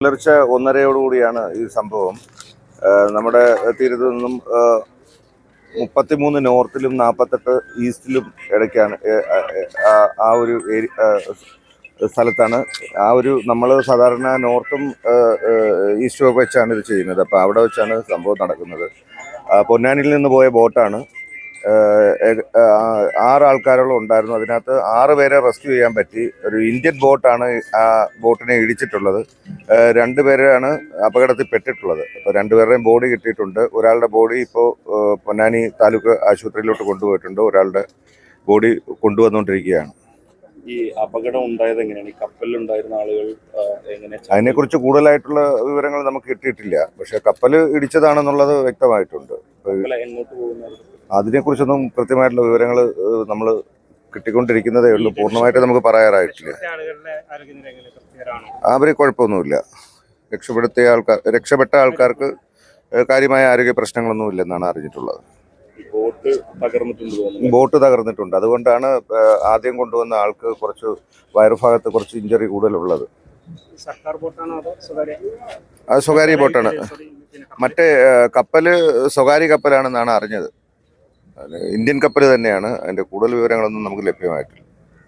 പുലർച്ചെ ഒന്നരയോടുകൂടിയാണ് ഈ സംഭവം. നമ്മുടെ തീരത്ത് നിന്നും മുപ്പത്തിമൂന്ന് നോർത്തിലും നാൽപ്പത്തെട്ട് ഈസ്റ്റിലും ഇടയ്ക്കാണ് ആ- ഒരു സ്ഥലത്താണ്. ആ ഒരു നമ്മൾ സാധാരണ നോർത്തും ഈസ്റ്റും ഒക്കെ വെച്ചാണ് ഇത് ചെയ്യുന്നത്. അപ്പോൾ അവിടെ വെച്ചാണ് സംഭവം നടക്കുന്നത്. പൊന്നാനിയിൽ നിന്ന് പോയ ബോട്ടാണ്. ആറ് ആൾക്കാരോളം ഉണ്ടായിരുന്നു. അതിനകത്ത് ആറ് പേരെ റെസ്ക്യൂ ചെയ്യാൻ പറ്റി. ഒരു ഇന്ത്യൻ ബോട്ടാണ് ആ ബോട്ടിനെ ഇടിച്ചിട്ടുള്ളത്. രണ്ടു പേരെയാണ് അപകടത്തിൽ പെട്ടിട്ടുള്ളത് അപ്പോൾ രണ്ടുപേരുടെയും ബോഡി കിട്ടിയിട്ടുണ്ട്. ഒരാളുടെ ബോഡി ഇപ്പോൾ പൊന്നാനി താലൂക്ക് ആശുപത്രിയിലോട്ട് കൊണ്ടുപോയിട്ടുണ്ട്. ഒരാളുടെ ബോഡി കൊണ്ടുവന്നുകൊണ്ടിരിക്കുകയാണ് ഈ അപകടം ഉണ്ടായത് എങ്ങനെയാണ്? ഈ കപ്പലിൽ ഉണ്ടായിരുന്ന ആളുകൾ എങ്ങനെ അതിനെക്കുറിച്ച് കൂടുതലായിട്ടുള്ള വിവരങ്ങൾ നമുക്ക് കിട്ടിയിട്ടില്ല. പക്ഷേ കപ്പൽ ഇടിച്ചതാണെന്നുള്ളത് വ്യക്തമായിട്ടുണ്ട്. അതിനെക്കുറിച്ചൊന്നും കൃത്യമായിട്ടുള്ള വിവരങ്ങൾ നമ്മൾ കിട്ടിക്കൊണ്ടിരിക്കുന്നതേ ഉള്ളൂ. പൂർണമായിട്ട് നമുക്ക് പറയാറായിട്ടില്ല. അവർ കുഴപ്പമൊന്നുമില്ല. രക്ഷപ്പെടുത്തിയ ആൾക്കാർ രക്ഷപ്പെട്ട ആൾക്കാർക്ക് കാര്യമായ ആരോഗ്യ പ്രശ്നങ്ങളൊന്നും ഇല്ലെന്നാണ് അറിഞ്ഞിട്ടുള്ളത്. Boat തകർന്നിട്ടുണ്ട് boat തകർന്നിട്ടുണ്ട്. അതുകൊണ്ടാണ് ആദ്യം കൊണ്ടുവന്ന ആൾക്ക് കുറച്ച് വയറുഭാഗത്ത് കുറച്ച് ഇഞ്ചറി കൂടുതലുള്ളത്. സർക്കാർ ബോട്ടാണോ അതോ സ്വകാര്യ? അത് സ്വകാര്യ ബോട്ടാണ്. മറ്റേ കപ്പൽ സ്വകാര്യ കപ്പലാണെന്നാണ് അറിഞ്ഞത്. ഇന്ത്യൻ കപ്പൽ തന്നെയാണ്. അതിന്റെ കൂടുതൽ വിവരങ്ങളൊന്നും നമുക്ക് ലഭ്യമായിട്ടില്ല.